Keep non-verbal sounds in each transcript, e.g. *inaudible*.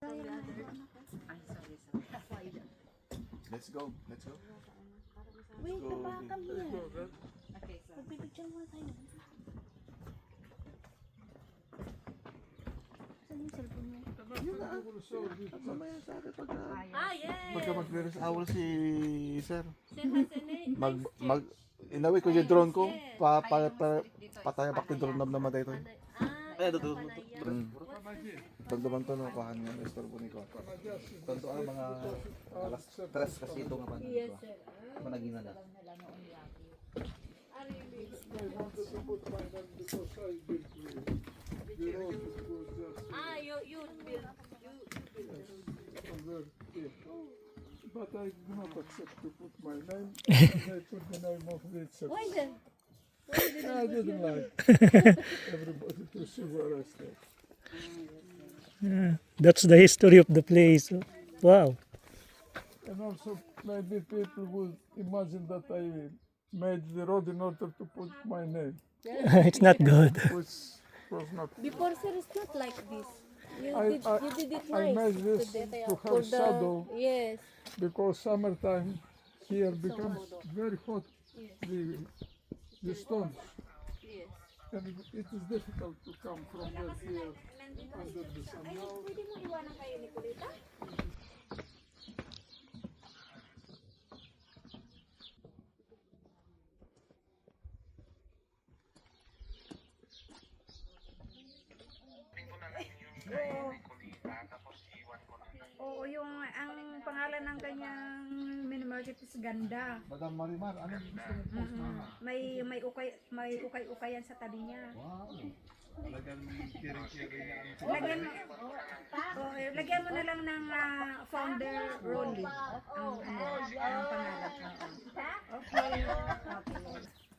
Let's go. Let's go. Wait, go, okay. yan. Okay, so. Magpipicture mo tayo. Saan yung cellphone mo? Mamaya sa akin pagka, Ah, yes! pagka mag-clearance hour si sir. Mag, mag, inaway ko yung drone ko. Pa, pa, pa, pataya back to drone nam naman tayo. Ah, doon, Panaya. Doon naman to, no, kuhan nga, restore po ni ko. Doon to, ah, mga alas tres kasi ito nga pa. Yes, sir. Managin na na. Ah, you, you build. But I do not accept to put my name. I put the name of Richard. Why then? I didn't like *laughs* everybody to see where I stay. Yeah, that's the history of the place. Wow. And also, maybe people would imagine that I made the road in order to put my name, *laughs* it's not good. which was not. Before sir, it's not like this. You I- did, I- you did it I nice. made this today. to For have shadow Yes. because summertime here becomes very hot. The, the stones. And it is difficult to come from there here under the sun. Now? Oo, yung ang pangalan ng kanyang mini market is Ganda. Madam Marimar, ano gusto mo post Mm, may may ukay may ukay-ukayan sa tabi niya. Wow. Talagang kiri-kiri. Lagyan mo oh, eh, lagyan mo na lang ng ah, founder Rolly. Ang ano, ang pangalan. Oo. Okay. Okay.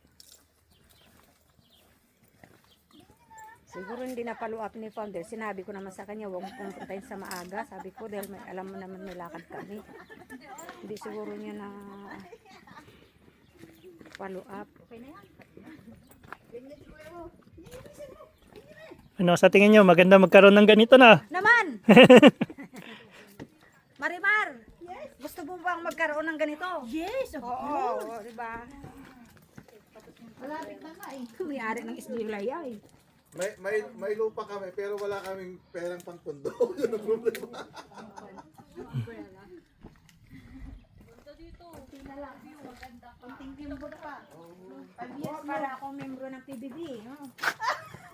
Siguro hindi na follow up ni founder. Sinabi ko naman sa kanya, huwag mo pumuntahin sa maaga. Sabi ko, dahil may, alam mo naman may lakad kami. Hindi siguro niya na follow up. Ano, sa tingin nyo, maganda magkaroon ng ganito na. Naman! *laughs* Marimar! Gusto mo bang magkaroon ng ganito? Yes, of Oo, oo, di ba? Malapit na nga eh. Kumiyari ng SDLaya eh. May, may, may lupa kami pero wala kaming perang pangpundo. *laughs* Yun ang problema. Kunting timbot pa. Oo, para akong membro ng PBB. No?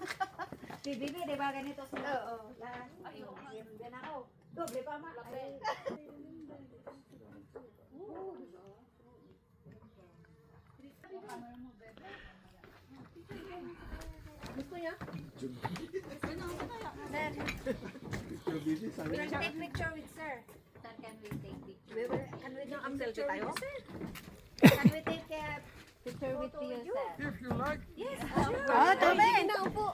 *laughs* PBB, di ba ganito sila? Oo. Lahat. Ayun, yan ako. Doble pa ma. Ay. Busy, sabi We can take picture with sir. Sir, can we take picture? We will, can we take picture tayo? with sir? Can we take uh, Picture with you, sir. if you like, Yes, Ah, dami! Naupo.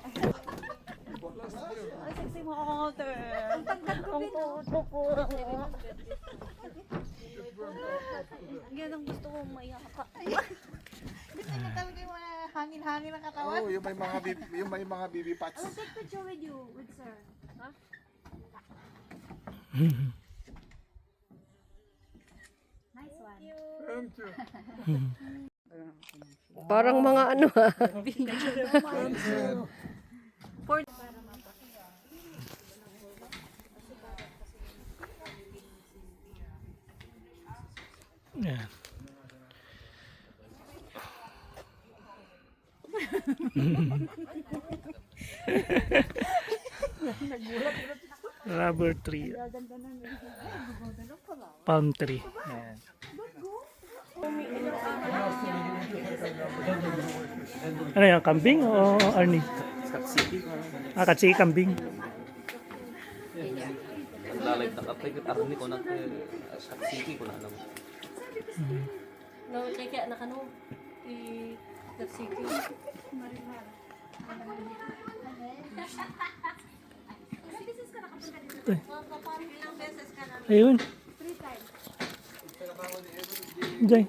Ay, sexy mo ako, te. Ang tagdag ko din. Yan ang gusto ko maiyak ka. Gusto niya talaga yung mga hangin-hangin ng katawan. Oo, yung may mga BB, yung may mga BB I pats. will take picture with you, with sir. Nice one. thank you. Parang mga ano ah. Yeah. *laughs* Rubber tree. Palm tree. Ayan. Ano yan? Kambing o Arnie? Ah, katsiki kambing. Lalay na kapay ko arni ko na sa city ko na alam. No, kaya na kano. I Tarsiki. Ayun. Diyan.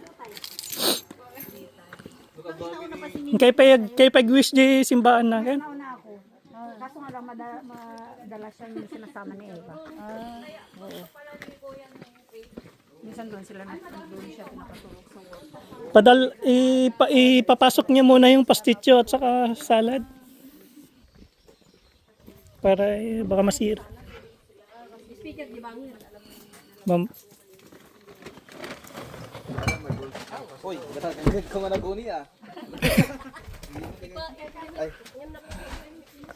Kay pag kay pag wish di simbahan na kan. Nauna ako. Kaso nga lang mada, mada madalas siyang sinasama ni Eva. Ah, oo. Minsan doon sila na doon siya pinakatulog sa work. Padal, ipa, ipapasok niya muna yung pasticho at saka salad. Para eh, baka masira. Ma'am, Uy, gano'n ko nga naguni ah. Ay.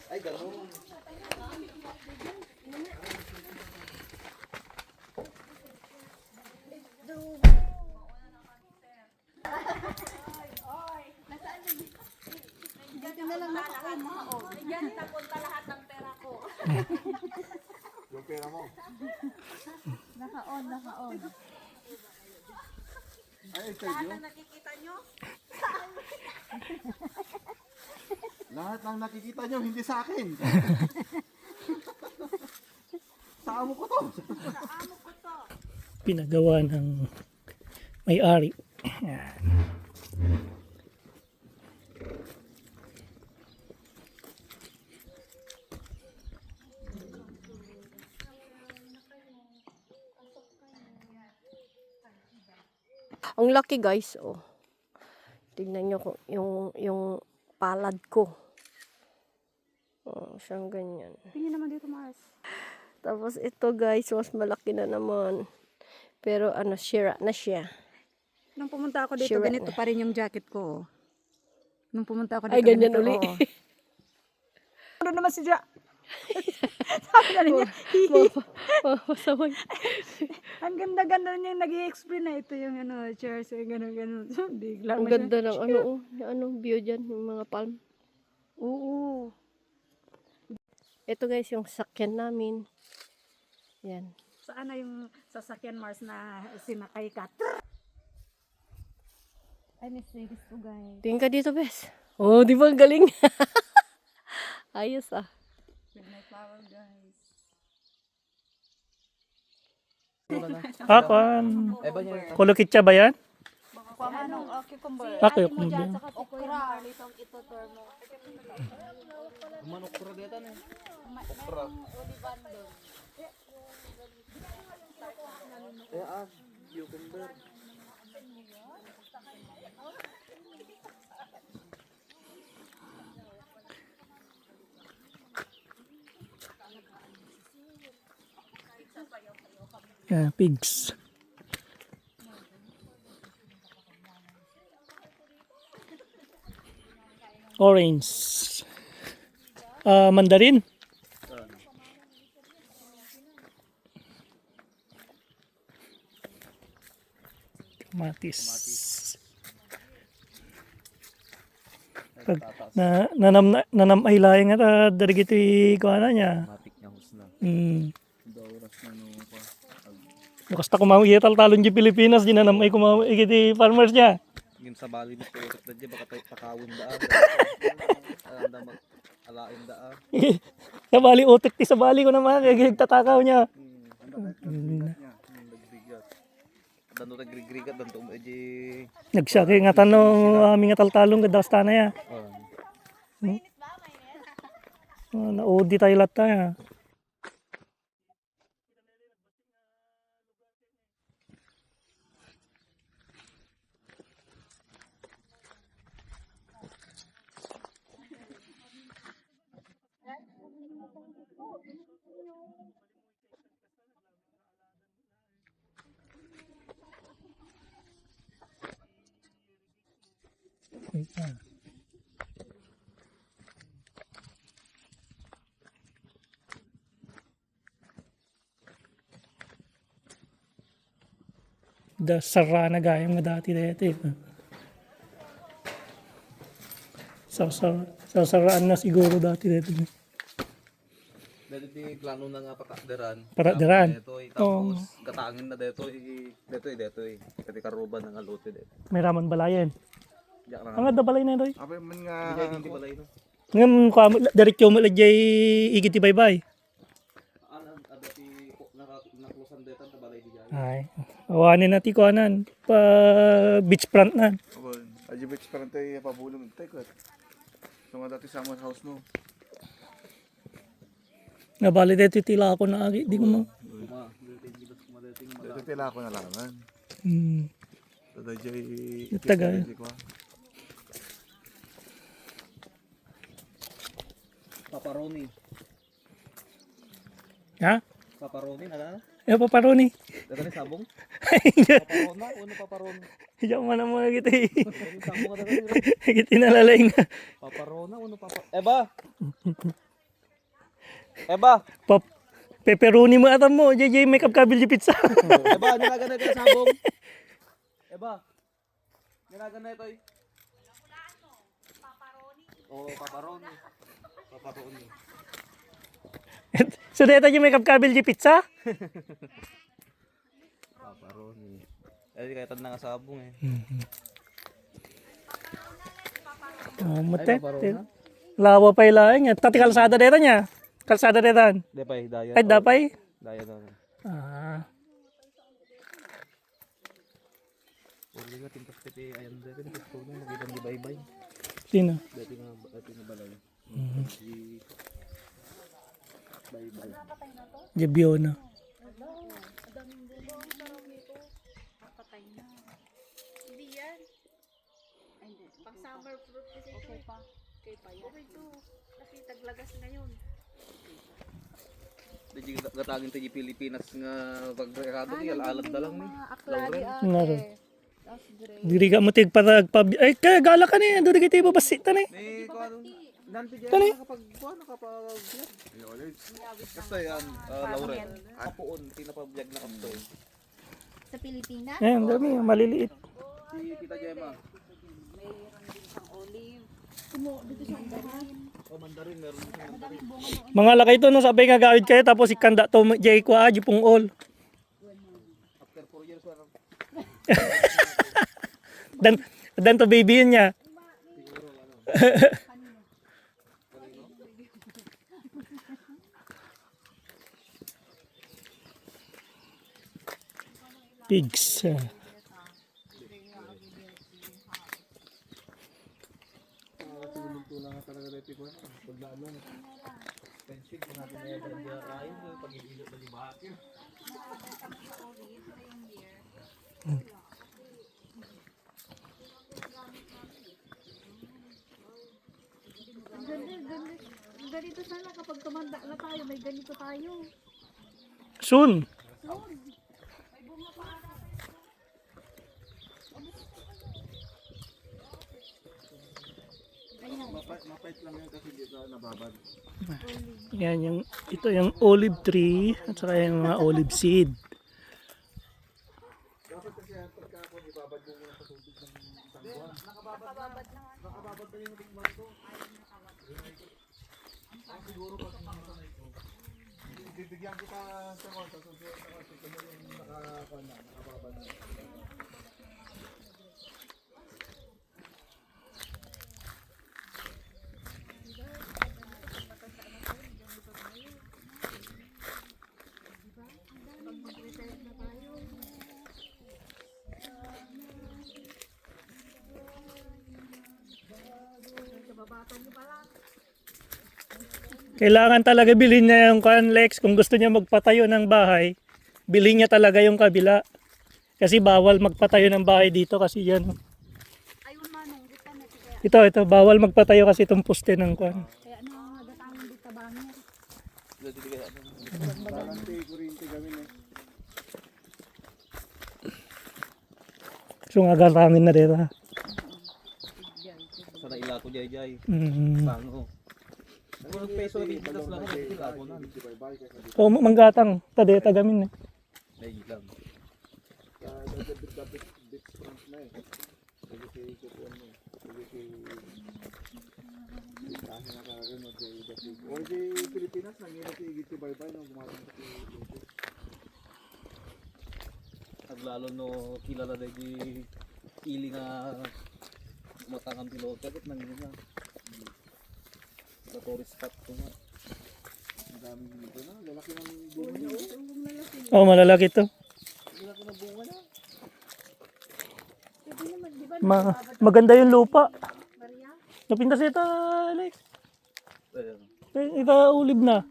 Ay, gano'n. Na lang nakaon, nakaon. Yung pera mo. Nakaon, nakaon. Ay, interview? Nakikita nyo? Lahat ng nakikita nyo, hindi sa akin. sa amo ko to. pinagawa ng may-ari. Yan. Ang laki guys, oh. Tingnan nyo kung yung, yung palad ko. Oh, siyang ganyan. Tingin naman dito, Mars. Tapos ito guys, mas malaki na naman. Pero ano, shira na siya. Nung pumunta ako dito, Sure ganito na. pa rin yung jacket ko. oh. Nung pumunta ako dito, Ay, ganyan ganito, uli. oo. Ano naman si Ja? *laughs* Sabi na niya, Masaway. *laughs* ang ganda-ganda niya nag explain na ito yung ano, chairs, yung gano'n, gano'n. So, *laughs* bigla Ang ganda ng ano, oh, yung ano, view dyan, yung mga palm. Oo. Ito guys, yung sakyan namin. Yan. Saan na yung sasakyan Mars na sinakay ka? Ay, miss ladies ko, guys. Tingin ka dito, Bes. Oh, di ba ang galing? Ayos ah. With my flower, guys. Ah. Eh, ba niya? Kulukitsa ba yan? Anong uh, cucumber? Ako yung kumbi. Okra. Manok ko dito na. Okra. Eh, ah, cucumber. Yan, pigs. Orange. Ah, mandarin. Kamatis. Pag na nanam nanam ay laing at uh, darigiti ko ana niya. Matik niya husna. Mm. Dauras na no pa. Bukas ta kumawi tal talon di Pilipinas di nanam ay kumawi iti farmers niya. Yung sa bali mo ko na dyan, baka tayo pakawin daan. Alam na mag alain daan. *laughs* sa bali utik ti sa bali ko naman kaya tatakaw niya. Hmm. Dando nagrigrigat, dando mo eji. Nagsaki nga tanong aming taltalong kadawas na ya. Oh. Oh, naudi tayo lahat tayo. Da sarana gayam nga dati dati. Sa sa sa saraan na siguro dati dati. Dito di plano na nga pakakderan. Para deran. Dito tapos katangin na dito i dito i dito i. Kati karuban ng alote dito. May raman balayan. Na Ang nga. balay na doy. Abay man nga. Hindi pala ito. Ngam ko diretso mo lajay igiti bye-bye. Ano ada ti naklusan dito ta balay di dyan. Ay. Awanin na ti ko anan pa beach front na. Abay, ajibits parang tayo pabulong. Tayo ko. Ito nga dati summer house no. Nabali dito tila ako na agi. Di ko ma... Kuma, dating bilas kumadating mga Ito tila ko na lang man. Hmm. Ito jay... Tagal. paparoni. Ha? Paparoni, na? Eh, paparoni. Dito ni sabong? Paparona, ano paparoni? Diyan mo na kita eh. Sabong ka dito. *laughs* Kita nalalay nga. Paparona, ano papa... Eba! *laughs* Eba! Pap pepperoni mo atam mo. JJ makeup kabil di pizza. *laughs* Eba, nilagana yung sabong. Eba. Nilagana ito eh. Oo, paparoni. Paparoni. *laughs* so dito yung makeup kabil di pizza. Paparoni. Eh, kahit na nga sabong eh. Oh, Ay, mate. paparona? Lawa pa ilaing. Tati kalsada dito niya. Kalsada dito. Depay, daya. Ay, dapay. Daya daw. Ah. Uli nga, tintas piti. Ayan, dati na gusto mo. Magiging di bye-bye. Sino? Dati nga, dati nga balay. Di... Bye-bye. Hindi yan. Pang summer fruit kasi ito. Okay pa. Okay pa yan. Okay to. Kasi taglagas ngayon. Di gatagin tayo Pilipinas nga pagrekado ni alalad na lang ni. Aklari. Naro. Diri ka mo tig parag pab ay kaya gala ka ni ando di kiti babasi ta ni. Ni ko ano nanti diyan Tani? nakapag kuan nakapag Kasi yan, uh, Lauren. Kapuon, pinapabiyag na kapto. Sa Pilipinas? Eh, ang dami maliliit. Si Tita Gemma. Oh, mandarin, meron din siyang mandarin. Mga lakay to no sabay nga gawid kayo tapos ikanda to jay ko aji pong all. After 4 years, parang *laughs* Dan dan to baby yun niya. *laughs* Pigs. ah. pension kung natin na yung diya kain, pag ililot na yung bakit. Ganito sana kapag tumanda na tayo, may ganito tayo. Soon. Mapait lang yun kasi dito nababad. Yan yung ito yung olive tree at saka yung mga olive seed. Dapat kasi yan pagka ako ibabad mo muna sa tubig ng isang buwan. Nakababad na. Nakababad na yung tingman ko. Ah, siguro pag minsan ito. Bibigyan kita sa konta. So, kasi kung yung nakakuha na, nakababad na. Kailangan talaga bilhin niya yung Lex kung gusto niya magpatayo ng bahay. Bilhin niya talaga yung kabila. Kasi bawal magpatayo ng bahay dito kasi yan. Ito, ito, bawal magpatayo kasi itong poste ng kwan. Kaya ano nga gatangin dito na. So nga na dito. Ilato jay jay. Mm. Bango. Ano peso rin pitas lang ako ilato na. So manggatang, tadeta gamin eh. Dahil lang. Dapat bit front na eh. Pwede kayo kukuhan mo. Pwede kayo... Kasi na kagano kay David. O di Pilipinas, nangyari kay Igiti Baybay nung gumatang sa Pilipinas. At lalo no kilala na di ili nga matangang piloto. Bakit nang yun nga? Sa tourist spot ko nga. Ang daming dito na. Lalaki ng bunga niya. oh. Oh, malalaki to. Lalaki ng bunga na. Ma maganda yung lupa. Napintas ito, Alex. Ayun. Eh, Ito ulib na.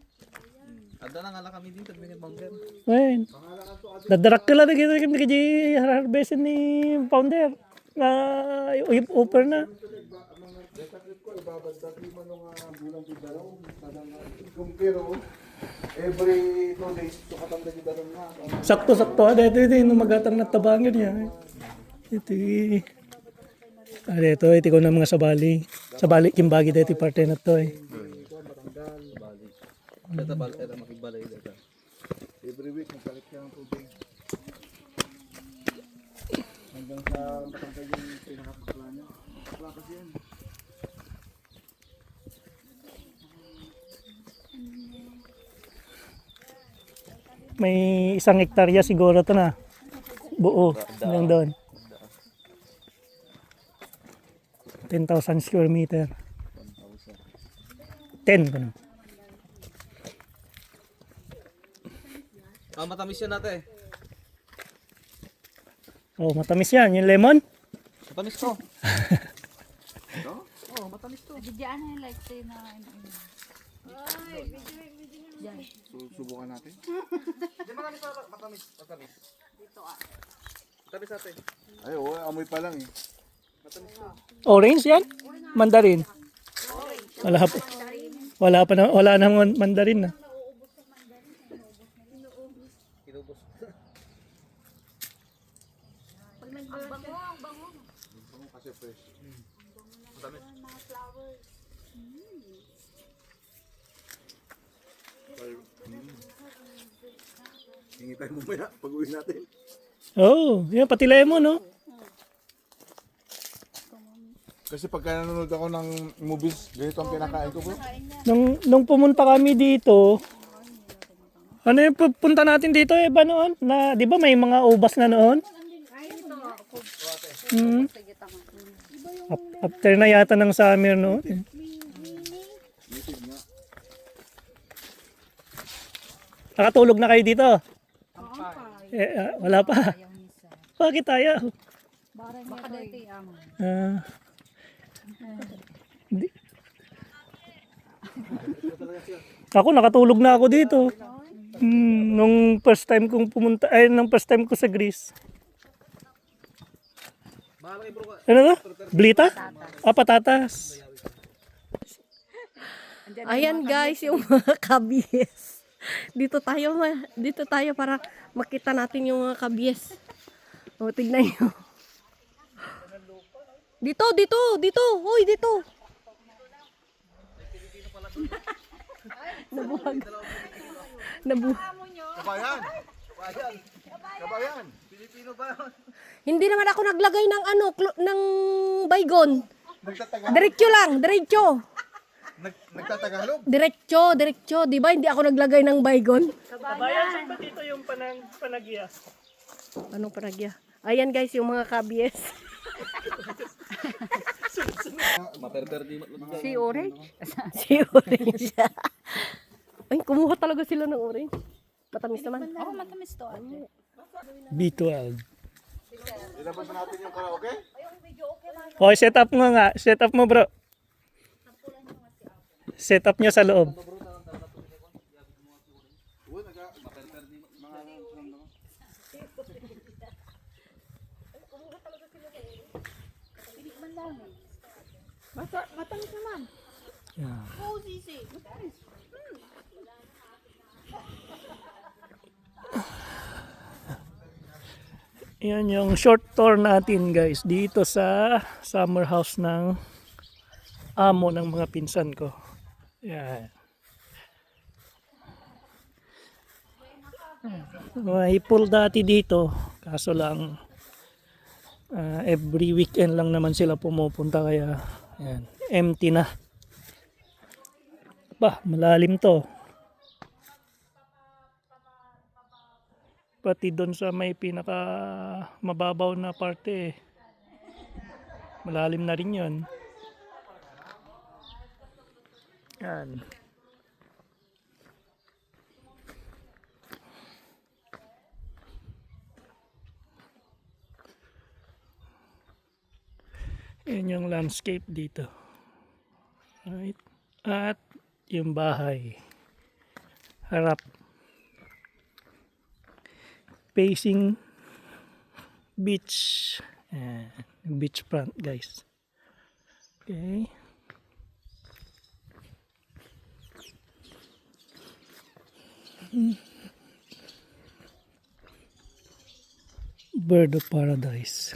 Ada na nga kami dito, binigyan mountain. Ayun. Dadarak ka lang na kita kami kaya harbesin ni founder. Na uh, upper na. Every two days, sukatan na kita na. Sakto-sakto. Ah, dito ito yung magatang natabangin niya. Ito eh. Ah, dito, ito ko na mga sabali. Sabali, kimbagi dito yung parte na to eh. Data bal, eta makibalay data. Every week, magkalit ka ng tubig. Hanggang sa matangkay yung pinakakakla niya. Kakla kasi yan. May isang hektarya siguro to na. Buo. Hanggang doon. 10,000 square meter. 10 ganun. Ah, matamis yan natin. Oh, matamis yan. Yung lemon. Matamis to. no? *laughs* Oh, matamis to. Bigyan na yung like say na ano. So, subukan natin. *laughs* Di ba pa matamis? Matamis. Dito ah. Matamis natin. Ay, oo, amoy pa lang eh. Orange yan? Mandarin. Wala pa. Wala pa na, wala nang mandarin na. Kinubos. Kasi fresh. Matamis. Hingi tayo mamaya pag uwi natin. Oh, yan pati lemon, no? Kasi pagka nanonood ako ng movies, ganito ang pinakain ko bro. Nung, nung pumunta kami dito, ano yung pupunta natin dito eh ba noon? Na, di ba may mga ubas na noon? Hmm. Ap- After na yata ng summer noon. eh. Nakatulog na kayo dito? Eh, ah, wala pa. Bakit tayo? Baka dito yung Ah. Di- ako nakatulog na ako dito. Hmm, nung first time kong pumunta, ay nung first time ko sa Greece. Ano to? Blita? Ah, patatas. Ayan guys, yung mga kabies. Dito tayo, ma- dito tayo para makita natin yung mga kabies. O, tignan nyo. Dito, dito, dito. Hoy, dito. Nabuhag. Nabuhag. Kabayan! Kabayan! Kabayan! Pilipino ba? Hindi naman ako naglagay ng ano, ng baygon. Diretso lang, diretso. Nag, nagtatagalog. Diretso, diretso. Di ba hindi ako naglagay ng baygon? Kabayan, saan ba dito yung panang, panagya? Anong paragya? Ayan guys, yung mga kabies. Si Orange. *laughs* si orange. Ay, kumuha talaga sila ng orange. Matamis naman. Oo, matamis to ate. B12. Ilabas na natin yung karaoke. Okay, set up mo nga. Set up mo, bro. Set up nyo sa loob. Uy, naga, maperper di mga ano. Matamis naman. Yeah. Yan yung short tour natin guys dito sa summer house ng amo ng mga pinsan ko. Yan. May pool dati dito kaso lang ah, every weekend lang naman sila pumupunta kaya yan, empty na. Bah, malalim to. Pati doon sa may pinaka mababaw na parte. Malalim na rin yun. Yan. Yan yung landscape dito. Right. At yung bahay. Harap. Facing beach. Ayan. Beach front guys. Okay. Bird of Paradise.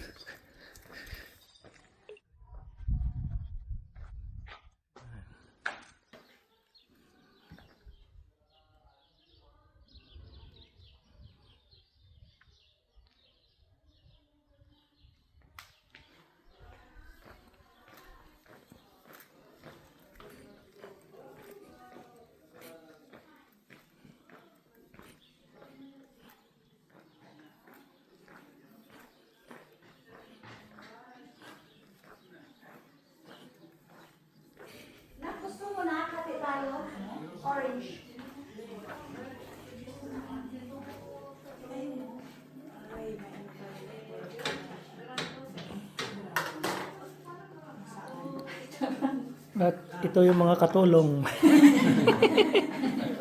At ito yung mga katulong. *laughs*